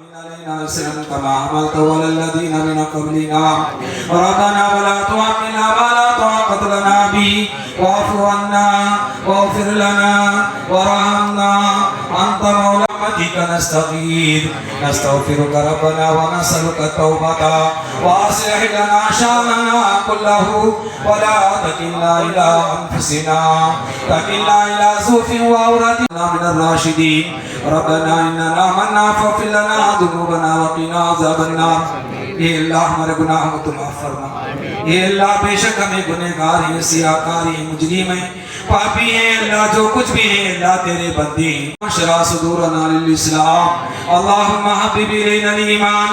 علينا إسرا كما حملته على الذين من قبلنا. ربنا ولا تحملنا ما لا طاقة لنا به. واعف عنا واغفر لنا وارحمنا. أنت مولانا. عبدك نستغيث. نستغفرك ربنا ونسألك التوبة. وأصلح لنا شأننا كله. ولا تكلنا إلى أنفسنا. تكلنا إلى زوف وأورادنا من الراشدين. ربنا إننا منا فاغفر لنا ذنوبنا وقنا عذاب النار. اے اللہ ہمارے گناہ کو تو اے اللہ بے شک ہمیں گنہ گار ہیں سیاہ کار ہیں، مجرم ہیں۔ پاپی ہیں، اللہ جو کچھ بھی ہیں اللہ تیرے بندی ہیں۔ شرا صدورنا للاسلام اللہم حبیب لینا الایمان۔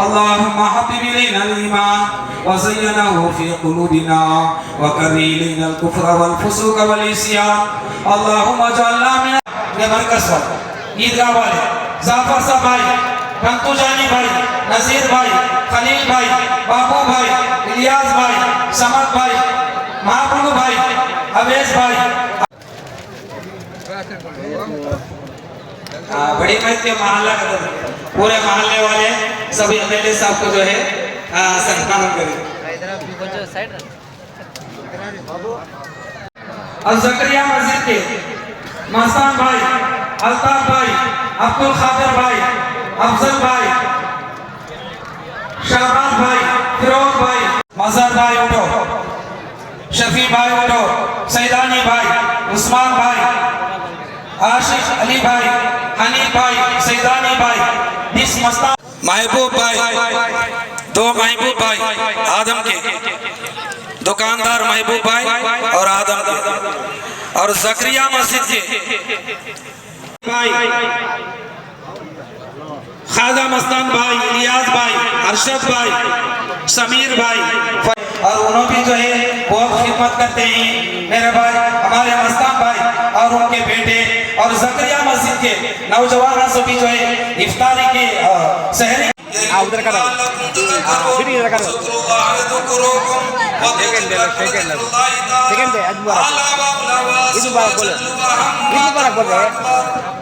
اللہم حبیب لینا الایمان۔ وزينه فی قلوبنا وکری لینا الکفر والفسوق والیسیان اللہم والعصيان اللهم اجعلنا من مرکز والے عیدگاہ والے زعفر صاحب آئے۔ کنکو جانی بھائی نذیر بھائی، خلیل بھائی، بابو بھائی، الیاس بھائی، سمت بھائی مہاپرو بھائی حویز بھائی۔ بڑی محنت کے محلہ کا پورے محلے والے، سبھی ایم ایل اے صاحب کو جو ہے سنکھان کریں۔ اور زکریہ مسجد کے محسان بھائی، الطاف بھائی عبد الخاطر بھائی افضل بھائی شہباز بھائی فیروز بھائی مزار بھائی اٹھو شفیع بھائی اٹھو سیدانی بھائی عثمان بھائی عاشق علی بھائی حنیف بھائی سیدانی بھائی جس مستان محبوب بھائی دو محبوب بھائی آدم کے۔ دکاندار محبوب بھائی اور آدم کے۔ اور زکریہ مسجد کے۔ بھائی जकरिया मस्जिद के भाई खाजा मस्तान भाई इलियास भाई अरशद भाई समीर भाई और उन्होंने भी जो है बहुत खिदमत करते हैं मेरे भाई हमारे मस्तान भाई और उनके बेटे और जकरिया मस्जिद के नौजवान से भी जो है इफ्तारी के अ, सहरी हाँ, उधर करो। हाँ, फिर इधर करो। सेकंड दे लो, सेकंड दे लो। सेकंड दे, अज मुबारक। ईद मुबारक बोलो। ईद मुबारक बोल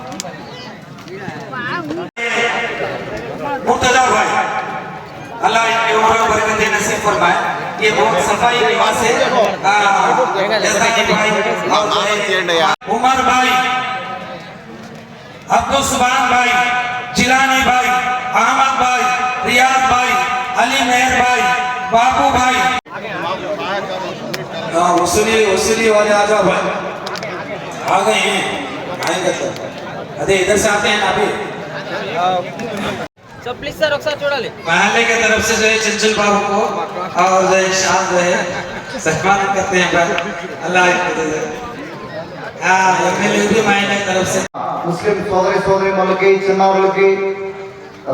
فرمائے یہ بہت صفائی نواز ہے جیسا کہ بھائی عمر بھائی عبد السبان بھائی جلانی بھائی احمد بھائی ریاض بھائی علی مہر بھائی بابو بھائی۔ وصلی وصلی والے آجا بھائی۔ آ گئے ہیں۔ آئیں گے ادھے ادھر سے آتے ہیں ابھی؟ तो अरे इधर से आते हैं ना अभी సో ప్లీజ్ సార్ ఒకసారి చూడాలి महल्ले की तरफ से जो है चंचल बाबू को और जो है शाम जो है सम्मान करते हैं भाई अल्लाह इनको दे दे। हाँ एमएलए भी महल्ले की तरफ से ముస్లిం సోదరి సోదరి చిన్నారులకి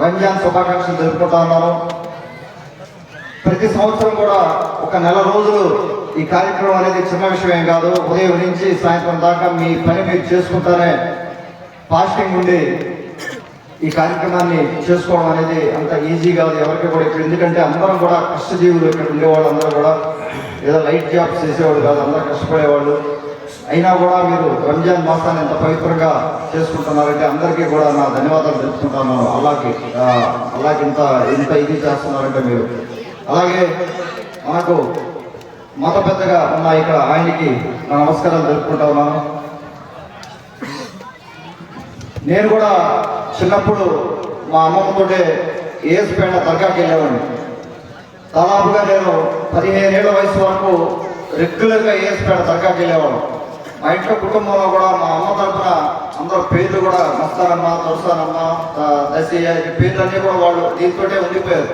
రంజాన్ శుభాకాంక్షలు తెలుపుకుంటా ఉన్నాను ప్రతి సంవత్సరం కూడా ఒక నెల రోజులు ఈ కార్యక్రమం అనేది చిన్న విషయం ఏం కాదు ఉదయం నుంచి సాయంత్రం దాకా మీ పని మీరు చేసుకుంటానే ఫాస్టింగ్ ఉండి ఈ కార్యక్రమాన్ని చేసుకోవడం అనేది అంత ఈజీ కాదు. ఎవరికి కూడా ఇక్కడ ఎందుకంటే అందరం కూడా కష్టజీవులు ఇక్కడ ఉండేవాళ్ళు అందరూ కూడా ఏదో లైట్ జాబ్స్ చేసేవాళ్ళు కాదు అందరూ కష్టపడేవాళ్ళు. అయినా కూడా మీరు రంజాన్ మాసాన్ని ఎంత పవిత్రంగా చేసుకుంటున్నారంటే అందరికీ కూడా నా ధన్యవాదాలు తెలుసుకుంటాను అలాగే అలాగే ఇంత ఇంత ఇది చేస్తున్నారంటే మీరు. అలాగే మనకు మత పెద్దగా ఉన్న ఇక్కడ ఆయనకి నా నమస్కారాలు తెలుపుకుంటా ఉన్నాను. నేను కూడా చిన్నప్పుడు మా అమ్మమ్మతోటే ఏసుపేట దర్గాకి వెళ్ళేవాడిని. దాదాపుగా నేను పదిహేను ఏళ్ళ వయసు వరకు రెగ్యులర్గా ఏసుపేట దర్గాకి వెళ్ళేవాడు మా ఇంట్లో కుటుంబంలో కూడా మా అమ్మ తరఫున అందరూ పేర్లు కూడా మస్తానమ్మ దోస్తానమ్మ దశయ్య ఈ పేర్లన్నీ కూడా వాళ్ళు దీంతోటే ఉండిపోయారు.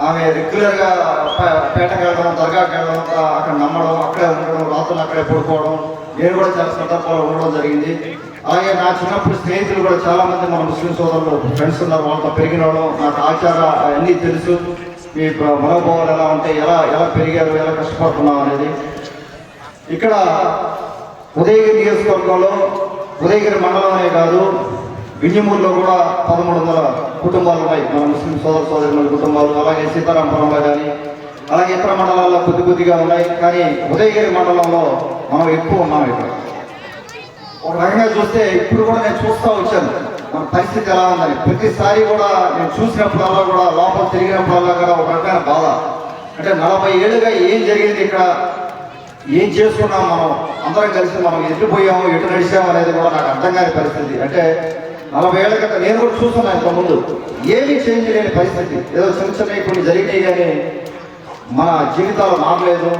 ఆమె రెగ్యులర్గా పే- పేటకి వెళ్ళడం దర్గాకి వెళ్ళడం అక్కడ నమ్మడం అక్కడే ఉండడం రాత్రులు అక్కడే పడుకోవడం నేను కూడా చాలా సందర్భాలు ఉండడం జరిగింది. అలాగే నా చిన్నప్పుడు స్నేహితులు కూడా చాలా మంది మన ముస్లిం సోదరులు ఫ్రెండ్స్ ఉన్నారు. వాళ్ళతో పెరిగిన వాళ్ళు నాకు ఆచార అన్నీ తెలుసు. మీ మనోభావాలు ఎలా ఉంటాయి ఎలా ఎలా పెరిగారు ఎలా కష్టపడుతున్నాం అనేది. ఇక్కడ ఉదయగిరి నియోజకవర్గంలో ఉదయగిరి మండలమే కాదు వింజమూరులో కూడా పదమూడు వందల కుటుంబాలు ఉన్నాయి మన ముస్లిం సోదర సోదరుల కుటుంబాలు అలాగే సీతారాంపురంలో కానీ అలాగే ఇతర మండలాల్లో కొద్ది కొద్దిగా ఉన్నాయి. కానీ ఉదయగిరి మండలంలో మనం ఎక్కువ ఉన్నాం ఇక్కడ. వస్తే ఇప్పుడు కూడా నేను చూస్తూ వచ్చాను. మన పరిస్థితి ఎలా ఉందని. ప్రతిసారి కూడా నేను చూసినప్పుడల్లా కూడా లోపల తిరిగినప్పుడల్లా కూడా ఒక రకమైన బాధ. అంటే నలభై ఏళ్ళుగా ఏం జరిగింది ఇక్కడ? ఏం చేసుకున్నాం మనం? అందరం కలిసి మనం ఎటు పోయాము ఎటు నడిచాము అనేది కూడా నాకు అర్థం కాని పరిస్థితి. అంటే నలభై ఏళ్ళ క్రితం నేను కూడా చూస్తున్నాను ఇంత ముందు ఏమీ చేంజ్ లేని పరిస్థితి. ఏదో చిన్న చిన్న కొన్ని జరిగినాయి కానీ మన జీవితాలు మారలేదు.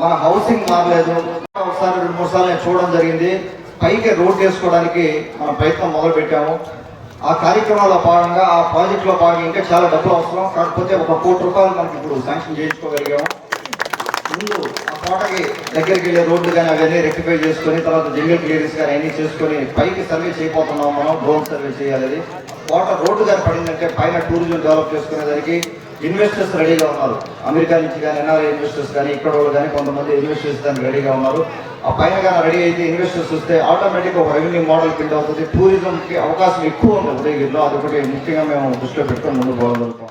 మన హౌసింగ్ మారలేదు. ఒకసారి రెండు మూడు సార్లు నేను చూడడం జరిగింది. పైకి రోడ్ వేసుకోవడానికి మన ప్రయత్నం మొదలు పెట్టాము ఆ కార్యక్రమాల్లో భాగంగా ఆ ప్రాజెక్టులో భాగంగా ఇంకా చాలా డబ్బులు అవసరం. కాకపోతే ఒక కోటి రూపాయలు మనకి ఇప్పుడు శాంక్షన్ చేయించుకోగలిగాము. ముందు ఆ కోటకి దగ్గరికి వెళ్ళే రోడ్లు కానీ అవన్నీ రెక్టిఫై చేసుకొని తర్వాత జంగల్ క్లియరెన్స్ కానీ అన్ని చేసుకొని పైకి సర్వే చేయబోతున్నాం మనం. డ్రోన్ సర్వే చేయాలి అది. కోట రోడ్డు కానీ పడిందంటే పైన టూరిజం డెవలప్ చేసుకునేదానికి ఇన్వెస్టర్స్ రెడీగా ఉన్నారు. అమెరికా నుంచి కానీ ఎన్ఆర్ఐ ఇన్వెస్టర్స్ కానీ ఇక్కడ వాళ్ళు కానీ కొంతమంది ఇన్వెస్ట్ చేసేదానికి రెడీగా ఉన్నారు. ఆ పైన కానీ రెడీ అయితే ఇన్వెస్టర్స్ వస్తే ఆటోమేటిక్ ఒక రెవెన్యూ మోడల్ కింద అవుతుంది. టూరిజంకి అవకాశం ఎక్కువ ఉంది ఉదయగిరిలో. అదొకటి ముఖ్యంగా మేము దృష్టిలో పెట్టుకొని ముందు పోగలుగుతాం